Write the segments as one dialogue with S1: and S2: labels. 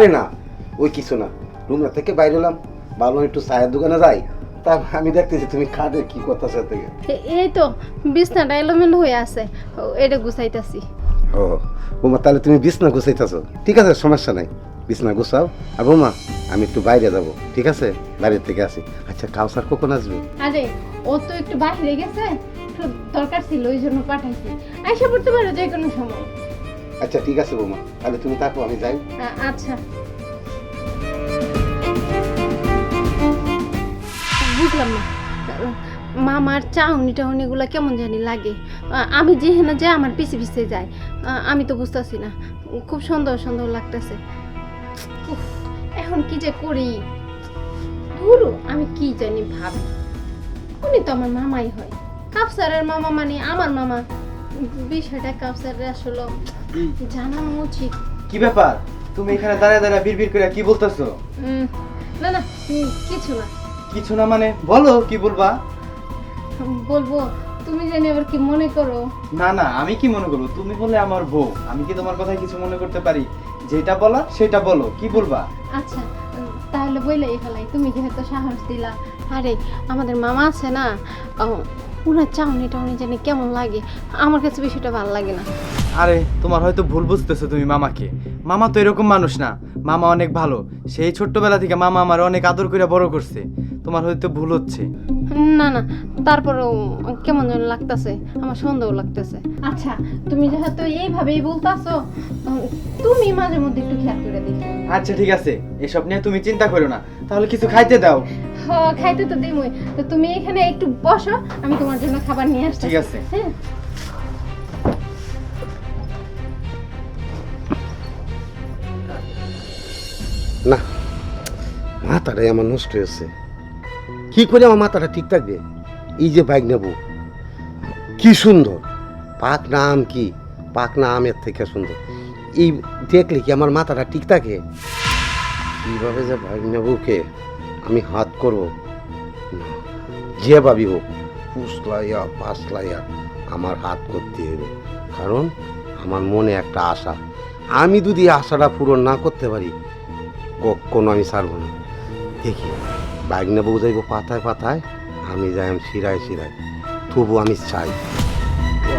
S1: আরে না। ওই কিছু না। রুম থেকে বাইরে এলাম ভাবলাম একটু চায়ের দোকানে যাই। তা আমি দেখতেছি তুমি খাটে কি থেকে।
S2: এই তো বিছনাটা এলোমেলো হয়ে আছে। এটা গুছাইতাছি।
S1: ও বৌমা তাহলে তুমি বিছনা গুছাইতেছ। ঠিক আছে সমস্যা নাই। বিছনা গুছাও। আর বৌমা আমি একটু বাইরে যাব। ঠিক আছে? বাইরের থেকে আসি আচ্ছা কাউসার কখন আসবে?
S2: আরে ও তো একটু বাইরে গেছে। দরকার ছিল ওই জন্য পাঠাইছি। আইসা পড়তে পারো যে কোনো সময়।
S1: আচ্ছা ঠিক আছে বৌমা। তাহলে তুমি থাকো, আমি যাই।
S2: আচ্ছা। বুঝলাম না। মামার চাউনি টাউনিগুলো কেমন জানি লাগে। আমি যেখানে যে আমার পিছে পিছে যাই আমি তো বুঝতেছি না। খুব সুন্দর সুন্দর লাগতেছে। এখন কি যে করি? ধুরু, আমি কি জানি ভাবি। উনি তো আমার মামাই হয়। কাপসারের মামা মানে আমার মামা। বিষয়টা কাপসারের আসলে জানানো উচিত
S3: কি ব্যাপার? তুমি এখানে দাঁড়ায় দাঁড়ায় বিড়বিড় করে কি বলতেছো?
S2: না না কিছু না।
S3: কিছু না মানে? বলো কি বলবা?
S2: বলব তুমি জানি আবার কি মনে করো?
S3: না না আমি কি মনে করব? তুমি বলে আমার বউ। আমি কি তোমার কথায় কিছু মনে করতে পারি? যেটা বলা সেটা বলো। কি বলবা?
S2: আচ্ছা তাহলে বইলাই ফেলাই। তুমি যেহেতু সাহস দিলা। আরে আমাদের মামা আছে না? ওনার চাউনি টাউনি জানি কেমন লাগে। আমার কাছে বিষয়টা ভালো লাগে না।
S3: আরে তোমার হয়তো ভুল বুঝতেছো তুমি মামাকে। মামা তো এরকম মানুষ না। মামা অনেক ভালো। সেই ছোট্টবেলা থেকে মামা আমার অনেক আদর করে বড় করছে। তোমার হয়তো ভুল হচ্ছে।
S2: না না তারপরেও কেমন যেন লাগতেছে। আমার সন্দেহ লাগতেছে। আচ্ছা তুমি যেহেতু এইভাবেই বলতাছো তুমি মাঝে মধ্যে একটু খেয়াল করে দেখো।
S3: আচ্ছা ঠিক আছে। এসব নিয়ে তুমি চিন্তা করো না। তাহলে কিছু খাইতে দাও।
S2: হ খাইতে তো দিমই। তো তুমি এখানে একটু বসো আমি তোমার জন্য খাবার নিয়ে আসছি
S3: ঠিক আছে।
S2: হ্যাঁ?
S1: না মাথাটাই আমার নষ্ট হয়েছে কি করে আমার মাথাটা ঠিক থাকবে? এই যে বাইক নেব। কি সুন্দর। পাক না আম কি? পাক না আমের থেকে সুন্দর। এই দেখলে কি আমার মাথাটা ঠিক থাকে? কীভাবে যে বাইক নেবকে আমি হাত করব। না, যে ভাবি হোক পুষলাইয়া পাঁচলাইয়া আমার হাত করতে হবে। কারণ আমার মনে একটা আশা। আমি যদি আশাটা পূরণ না করতে পারি কখনো আমি ছাড়বো না। দেখি বাইক নেব যাইব পাতায় পাতায়, আমি যাই আমি শিরায় শিরায়। তবু আমি চাই।
S2: কে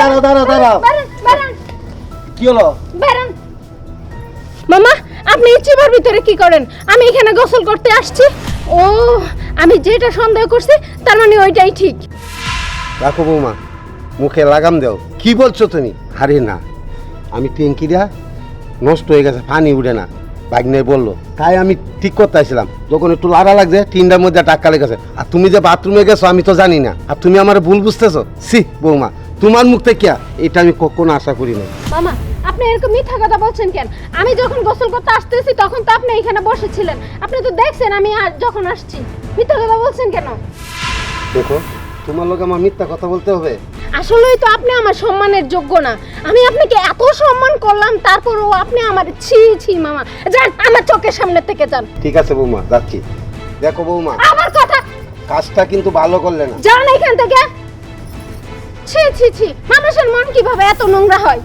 S1: দাঁড়াও, দাঁড়াও, দাঁড়াও। কি হলো?
S2: মামা আপনি চিবার ভিতরে কি করেন? আমি এখানে গোসল করতে আসছি। ও আমি যেটা সন্দেহ করছি তার মানে ওইটাই ঠিক।
S1: রাখো বৌমা মুখে লাগাম দাও। কি বলছো তুমি? আরে না আমি ট্যাঙ্কিটা নষ্ট হয়ে গেছে পানি উঠে না। বাইক বলল তাই আমি ঠিক করতে আসছিলাম। যখন একটু লাড়া লাগছে তিনটার মধ্যে টাক্কা লেগেছে। আর তুমি যে বাথরুমে গেছো আমি তো জানি না। আর তুমি আমার ভুল বুঝতেছো? সি বৌমা তোমার মুখ থেকে এটা আমি কখনো আশা করি না
S2: মামা আপনি এরকম মিথ্যা কথা বলছেন কেন? আমি যখন গোসল করতে আসতেছি তখন তো আপনি এখানে বসেছিলেন। আপনি তো দেখছেন আমি আর যখন আসছি। মিথ্যা কথা বলছেন কেন?
S1: দেখো তোমার লোক আমার মিথ্যা কথা বলতে হবে।
S2: আসলেই তো আপনি আমার সম্মানের যোগ্য না। আমি আপনাকে এত সম্মান করলাম তারপরও আপনি আমার ছি ছি মামা। যান আমার চোখের সামনে থেকে যান।
S1: ঠিক আছে বৌমা যাচ্ছি। দেখো বৌমা
S2: আমার কথা
S1: কাজটা কিন্তু ভালো করলে না।
S2: যান এখান থেকে। ছি ছি ছি। মানুষের মন কীভাবে এত নোংরা হয়?